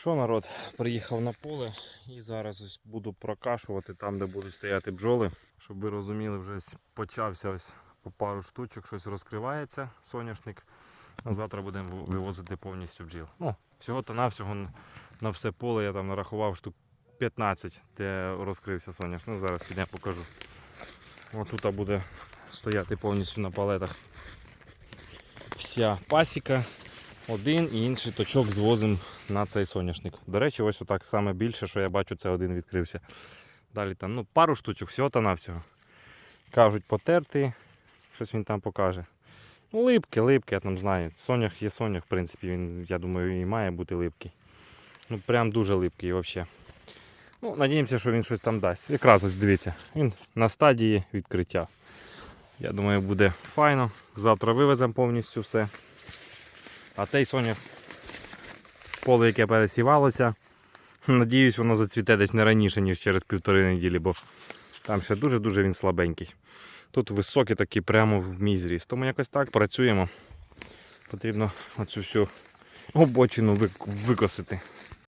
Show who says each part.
Speaker 1: Що народ, приїхав на поле і зараз ось буду прокашувати там, де будуть стояти бджоли. Щоб ви розуміли, вже почався ось по пару штучок, щось розкривається соняшник. А завтра будемо вивозити повністю бджіл. Ну, всього-то навсього на- все поле я там нарахував штук 15, де розкрився соняшник. Ну, зараз підемо покажу. Ось тут буде стояти повністю на палетах вся пасіка. Один і інший точок звозимо на цей соняшник. До речі, ось отак саме більше, що я бачу, це один відкрився. Далі там ну, пару штучок, всього та навсього. Кажуть, потерти, щось він там покаже. Ну, липки, липки, я там знаю. Сонях є сонях, в принципі, він, я думаю, і має бути липкий. Ну, прям дуже липкий взагалі. Ну, надіємося, що він щось там дасть. Якраз ось дивіться, він на стадії відкриття. Я думаю, буде файно. Завтра вивеземо повністю все. А те й соня поле, яке пересівалося, надіюсь, воно зацвіте десь не раніше, ніж через півтори неділі, бо там ще дуже-дуже він слабенький. Тут високий такий прямо в мій зріст. Тому якось так працюємо. Потрібно оцю всю обочину викосити.